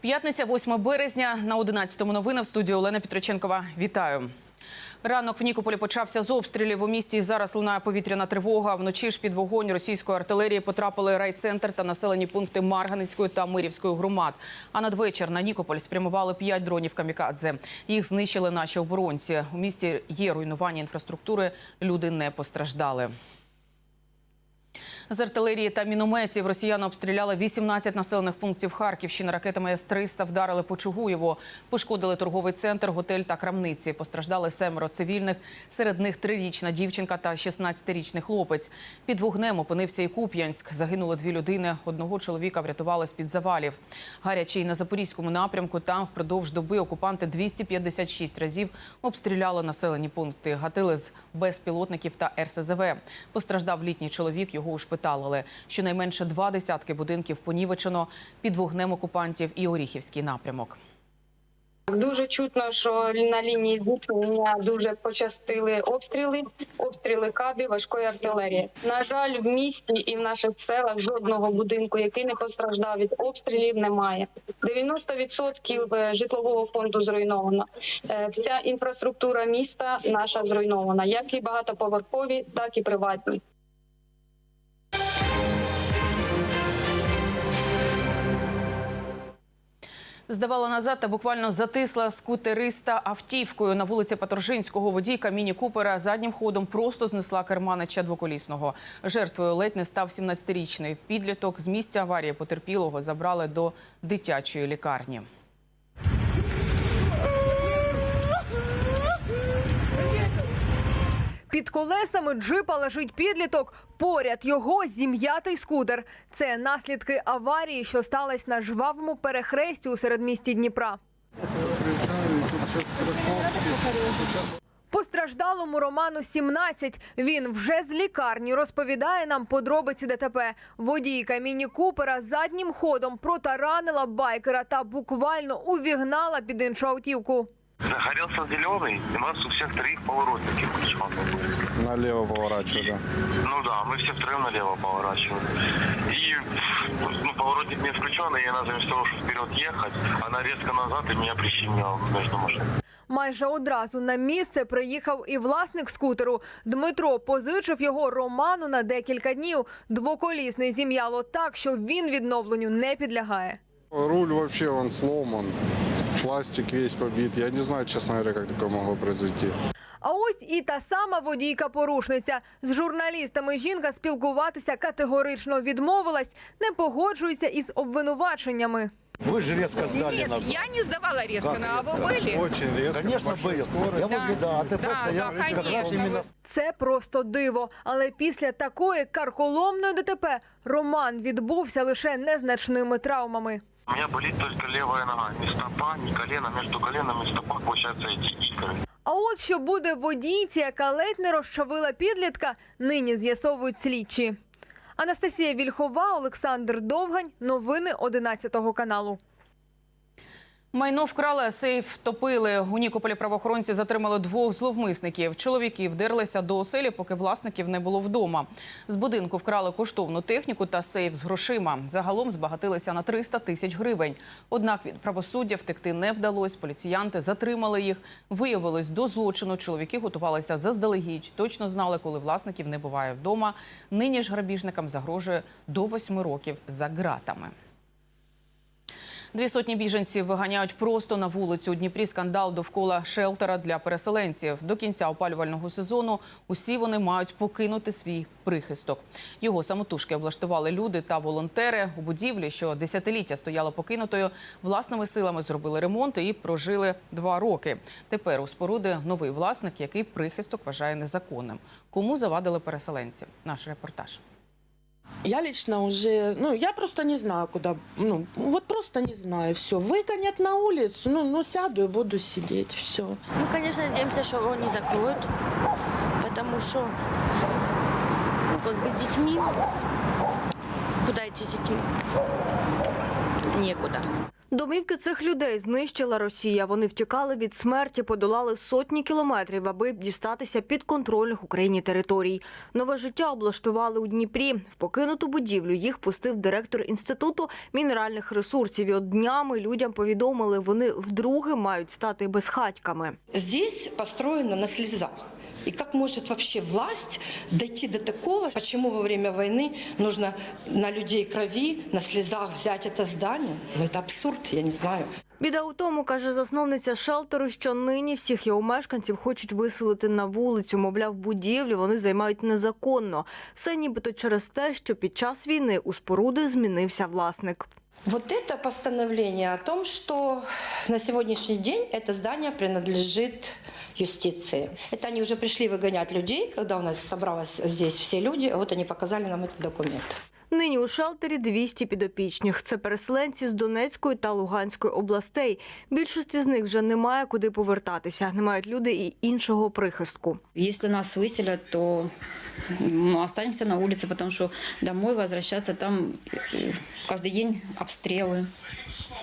П'ятниця, 8 березня. На 11-му новини в студії Олена Петроченкова. Вітаю. Ранок в Нікополі почався з обстрілів. У місті зараз лунає повітряна тривога. Вночі ж під вогонь російської артилерії потрапили райцентр та населені пункти Марганицької та Мирівської громад. А надвечір на Нікополь спрямували п'ять дронів камікадзе. Їх знищили наші оборонці. У місті є руйнування інфраструктури. Люди не постраждали. З артилерії та мінометів росіяни обстріляли 18 населених пунктів Харківщини. Ракетами С-300 вдарили по Чугуєву. Пошкодили торговий центр, готель та крамниці. Постраждали семеро цивільних. Серед них трирічна дівчинка та 16-річний хлопець. Під вогнем опинився і Куп'янськ. Загинули дві людини. Одного чоловіка врятували з-під завалів. Гарячий на Запорізькому напрямку. Там впродовж доби окупанти 256 разів обстріляли населені пункти. Гатили з безпілотників та РСЗВ. Постраждав літній чоловік. Його ушпиталили. Щонайменше два десятки будинків понівечено під вогнем окупантів і Оріхівський напрямок. Дуже чутно, що на лінії зіткнення дуже почастили обстріли, обстріли кабі важкої артилерії. На жаль, в місті і в наших селах жодного будинку, який не постраждав від обстрілів, немає. 90% житлового фонду зруйновано. Е, Вся інфраструктура міста наша зруйнована, як і багатоповерхові, так і приватні. Здавала назад та буквально затисла скутериста автівкою на вулиці Паторжинського. Водійка міні Купера заднім ходом просто знесла керманича двоколісного. Жертвою ледь не став 17-річний підліток. З місця аварії потерпілого забрали до дитячої лікарні. Під колесами джипа лежить підліток. Поряд його зім'ятий скутер. Це наслідки аварії, що сталася на жвавому перехресті у середмісті Дніпра. Постраждалому Роману 17. Він вже з лікарні розповідає нам подробиці ДТП. Водійка міні-купера заднім ходом протаранила байкера та буквально увігнала під іншу автівку. Загорелся зеленый, и у нас у всех троих поворотники включены были. Налево поворачиваю, да. Ну да, мы все втроем налево поворачивали. И ну, поворотник не включенный, и она заместо того, чтобы вперед ехать, она резко назад и меня прищемила между машинами. Майже одразу на місце приїхав і власник скутеру. Дмитро позичив його Роману на декілька днів. Двоколісний зім'яло так, що він відновленню не підлягає. Руль вообще он сломан, пластик весь побит. Я не знаю, честно говоря, как такое могло произойти. А ось і та сама водійка-порушниця. З журналістами жінка спілкуватися категорично відмовилась, не погоджується із обвинуваченнями. Вы же резко сдали Нет, нам. я не сдавала резко, Как а вы резко? были? Очень резко, Конечно, большой был. скорости. Я возле, да, а ты Да, просто да, я как раз конечно. именно Це просто диво. Але після такої карколомної ДТП Роман відбувся лише незначними травмами. У меня болит только левая нога. Ни стопа, ни колено. Между коленом и стопа получается, эти искры. А от що буде водійці, яка ледь не розчавила підлітка, нині з'ясовують слідчі. Анастасія Вільхова, Олександр Довгань. Новини 11 каналу. Майно вкрали, сейф топили. У Нікополі правоохоронці затримали двох зловмисників. Чоловіки вдерлися до оселі, поки власників не було вдома. З будинку вкрали коштовну техніку та сейф з грошима. Загалом збагатилися на 300 тисяч гривень. Однак від правосуддя втекти не вдалось. Поліціянти затримали їх. Виявилось, до злочину чоловіки готувалися заздалегідь. Точно знали, коли власників не буває вдома. Нині ж грабіжникам загрожує до восьми років за ґратами. Дві сотні біженців виганяють просто на вулицю. У Дніпрі скандал довкола шелтера для переселенців. До кінця опалювального сезону усі вони мають покинути свій прихисток. Його самотужки облаштували люди та волонтери. У будівлі, що десятиліття стояла покинутою, власними силами зробили ремонт і прожили два роки. Тепер у споруди новий власник, який прихисток вважає незаконним. Кому завадили переселенці? Наш репортаж. Я лично уже, ну, я просто не знаю, куда, ну, вот просто не знаю, все. Выгонят на улицу, ну, ну, сяду и буду сидеть, все. Ну, конечно, надеемся, что его не закроют, потому что, ну, как бы с детьми, куда идти с детьми? Некуда. Домівки цих людей знищила Росія. Вони втікали від смерті, подолали сотні кілометрів, аби дістатися підконтрольних Україні територій. Нове життя облаштували у Дніпрі. В покинуту будівлю їх пустив директор інституту мінеральних ресурсів. І от днями людям повідомили, вони вдруге мають стати безхатьками. Здесь построено на слезах. И как может вообще власть дойти до такого? Почему во время войны нужно на людей крови, на слезах взять это здание? Ну это абсурд, я не знаю. Біда у тому, каже засновниця шелтеру, що нині всіх його мешканців хочуть виселити на вулицю. Мовляв, будівлі вони займають незаконно. Все нібито через те, що під час війни у споруди змінився власник. Вот это постановление о том, что на сегодняшний день это здание принадлежит юстиции. Это они уже пришли выгонять людей, когда у нас собралось здесь все люди, вот они показали нам этот документ. Нині у шелтері 200 підопічних. Це переселенці з Донецької та Луганської областей. Більшості з них вже немає куди повертатися. Не мають люди і іншого прихистку. Если нас выселят, то ну, останемся на улице, потому что домой возвращаться там э, каждый день обстрелы.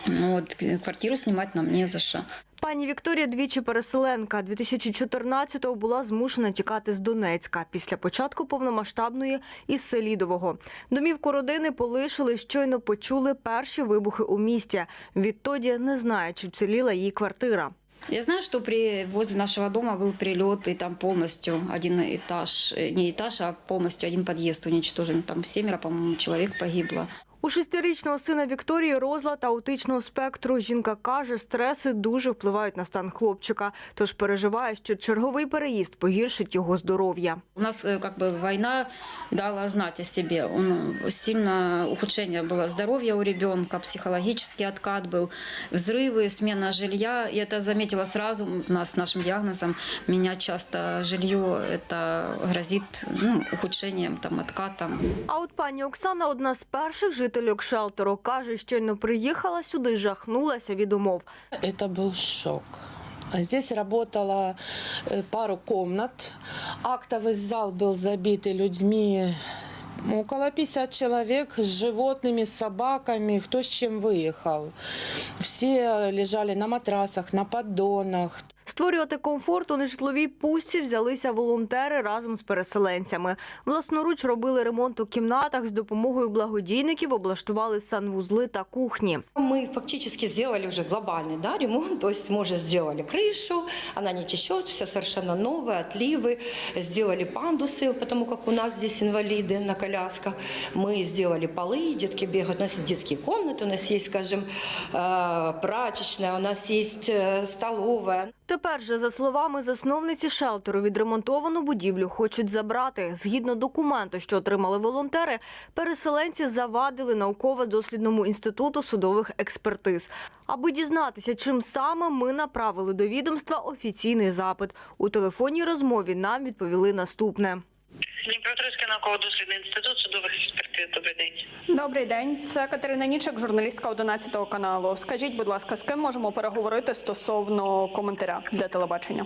Ну, вот, к- квартиру снимать нам не за что. Пані Вікторія двічі переселенка. 2014-го була змушена тікати з Донецька після початку повномасштабної із Селідового. Домівку родини полишили, щойно почули перші вибухи у місті. Відтоді не знає, чи вціліла її квартира. Я знаю, что при, возле нашего дома был прилет, и там полностью один этаж, э, не этаж, а полностью один подъезд уничтожен. Там семеро, по-моему, человек погибло. У шестирічного сина Вікторії розлад аутичного спектру. Жінка каже, стреси дуже впливають на стан хлопчика, тож переживає, що черговий переїзд погіршить його здоров'я. У нас э, как бы война дала знать о себе. Он, сильно ухудшение было здоровья у ребенка, психологический откат был, взрывы, смена жилья. И это заметила сразу у нас с нашим диагнозом. Менять часто жилье, это грозит ну, ухудшением, там, откатом. А от пані Оксана, одна з перших жительок шелтеру, каже, щойно приїхала сюди, жахнулася від умов. Это был шок. Здесь работало э, пару комнат. Актовый зал был забитый людьми. Около 50 человек с животными, с собаками, кто с чем выехал. Все лежали на матрасах, на поддонах. Створювати комфорт у нежитловій пустці взялися волонтери разом з переселенцями. Власноруч робили ремонт у кімнатах з допомогою благодійників, облаштували санвузли та кухні. Мы фактически сделали уже глобальный да, ремонт, то есть мы уже сделали крышу, она не течет, все совершенно новое, отливы, сделали пандусы, потому как у нас здесь инвалиды на колясках, мы сделали полы, детки бегают, у нас есть детские комнаты, у нас есть, скажем, э, прачечная, у нас есть э, столовая. Тепер за словами засновниці шелтеру, відремонтовану будівлю хочуть забрати. Згідно документу, що отримали волонтери, переселенці завадили науково-дослідному інституту судових експертиз. Аби дізнатися, чим саме ми направили до відомства офіційний запит. У телефонній розмові нам відповіли наступне. Дніпропетровський науково-дослідний інститут судових експертиз. Добрий день. Добрий день, це Катерина Нічик, журналістка 11 каналу. Скажіть, будь ласка, з ким можемо переговорити стосовно коментаря для телебачення?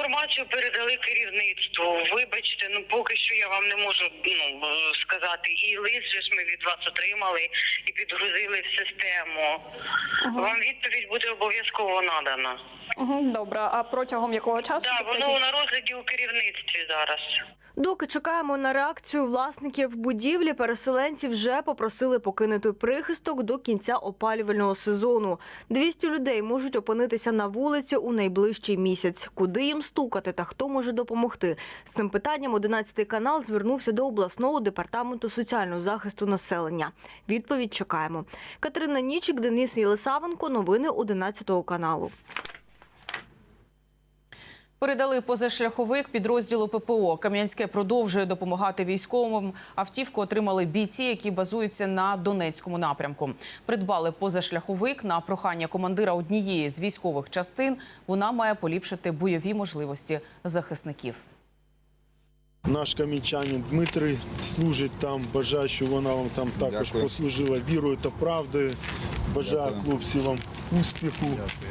Інформацію передали керівництву. Вибачте, ну поки що я вам не можу ну, е, сказати. І лист же ж ми від вас отримали і підгрузили в систему. Ага. Вам відповідь буде обов'язково надана. Угу, добре, а протягом якого часу? Так, да, воно на розгляді у керівництві зараз. Доки чекаємо на реакцію власників будівлі, переселенці вже попросили покинути прихисток до кінця опалювального сезону. 200 людей можуть опинитися на вулиці у найближчий місяць. Куди їм стукати та хто може допомогти? З цим питанням 11 канал звернувся до обласного департаменту соціального захисту населення. Відповідь чекаємо. Катерина Нічик, Денис Єлисавенко. Новини 11 каналу. Передали позашляховик підрозділу ППО. Кам'янське продовжує допомагати військовим. Автівку отримали бійці, які базуються на Донецькому напрямку. Придбали позашляховик на прохання командира однієї з військових частин. Вона має поліпшити бойові можливості захисників. Наш камінчанин Дмитрий служить там. Бажаю, що вона вам там також Дякую. послужила вірою та правдою. Бажаю хлопці вам успіху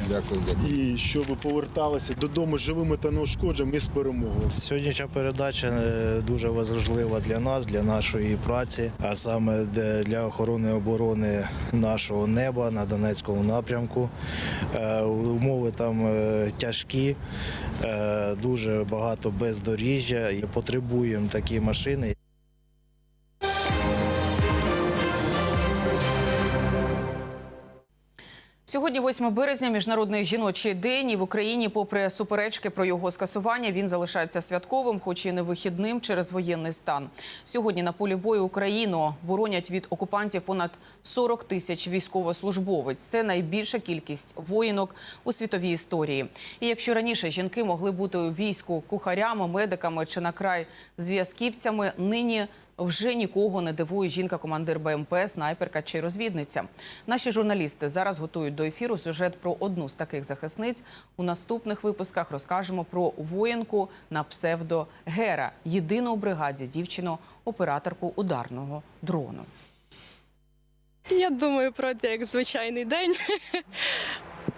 Дякую. і щоб ви поверталися додому живими та неушкодженими і з перемогою. Сьогоднішня передача е, дуже важлива для нас, для нашої праці, а саме для охорони оборони нашого неба на Донецькому напрямку. Е, Умови там е, тяжкі, дуже багато бездоріжжя і потребуємо такі машини. Сьогодні, 8 березня, міжнародний жіночий день. І в Україні, попри суперечки про його скасування, він залишається святковим, хоч і не вихідним через воєнний стан. Сьогодні на полі бою Україну боронять від окупантів понад 40 тисяч військовослужбовець. Це найбільша кількість воїнок у світовій історії. І якщо раніше жінки могли бути у війську кухарями, медиками чи на край зв'язківцями, нині вже нікого не дивує жінка-командир БМП, снайперка чи розвідниця. Наші журналісти зараз готують до ефіру сюжет про одну з таких захисниць. У наступних випусках розкажемо про воїнку на псевдо Гера, єдину у бригаді дівчину, операторку ударного дрону. Я думаю про це як звичайний день.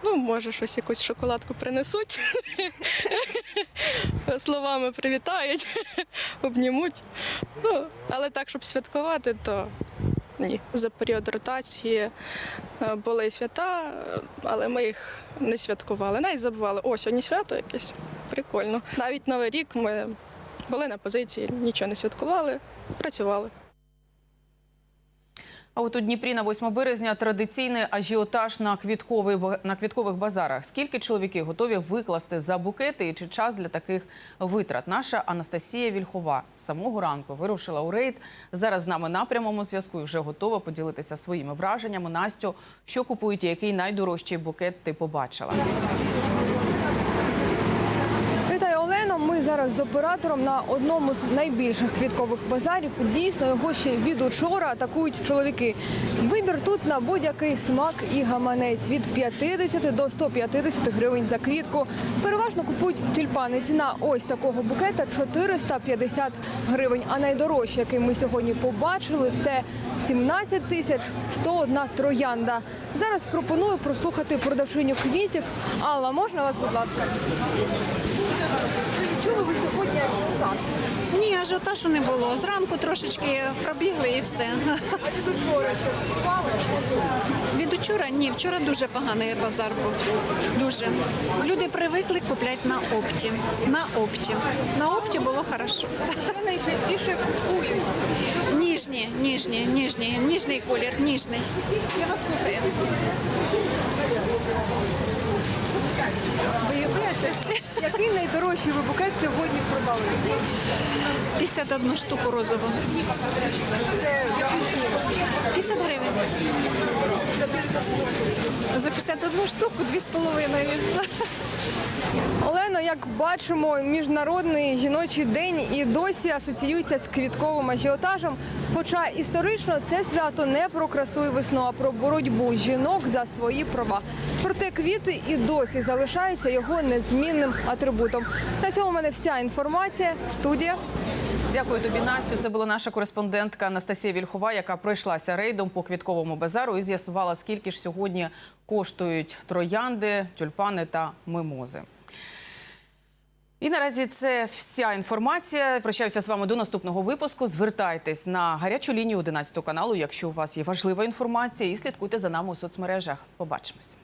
Ну, може, щось якусь шоколадку принесуть. Словами привітають, обнімуть. Ну, але так, щоб святкувати, то ні. За період ротації е, були свята, але ми їх не святкували. Навіть забували, о, сьогодні свято якесь. Прикольно. Навіть Новий рік ми були на позиції, нічого не святкували, працювали. А от у Дніпрі на 8 березня традиційний ажіотаж на квітковий на квіткових базарах. Скільки чоловіки готові викласти за букети і чи час для таких витрат? Наша Анастасія Вільхова самого ранку вирушила у рейд. Зараз з нами на прямому зв'язку і вже готова поділитися своїми враженнями. Настю, що купують і який найдорожчий букет ти побачила? Вітаю, Олено. Ми зараз з оператором на одному з найбільших квіткових базарів. Дійсно, його ще від учора атакують чоловіки. Вибір тут на будь-який смак і гаманець від 50 до 150 гривень за квітку. Переважно купують тюльпани. Ціна ось такого букета 450 гривень. А найдорожчий, який ми сьогодні побачили, це 17 тисяч 101 троянда. Зараз пропоную прослухати продавчиню квітів. Алла, можна вас, будь ласка? Чули ви сьогодні ажіотаж? Ні, ажіотажу не було. Зранку трошечки пробігли і все. А від учора що? Від учора ні, вчора дуже поганий базар був. Дуже. Люди привикли купляти на опті. На опті. На опті було хорошо. Що найчастіше купують? Ніжні, ніжні, ніжні, ніжний колір, ніжний. Я вас слухаю. Виявляється всі. Який найдорожчий ви букет сьогодні продали? 51 штуку розову. Це який? 50 гривень. За 51 штуку 2,5. Олено, як бачимо, міжнародний жіночий день і досі асоціюється з квітковим ажіотажем. Хоча історично це свято не про красу і весну, а про боротьбу жінок за свої права. Проте квіти і досі залишаються його незмінним атрибутом. На цьому в мене вся інформація. Студія. Дякую тобі, Настю. Це була наша кореспондентка Анастасія Вільхова, яка пройшлася рейдом по квітковому базару і з'ясувала, скільки ж сьогодні коштують троянди, тюльпани та мимози. І наразі це вся інформація. Прощаюся з вами до наступного випуску. Звертайтесь на гарячу лінію 11 каналу, якщо у вас є важлива інформація, і слідкуйте за нами у соцмережах. Побачимось.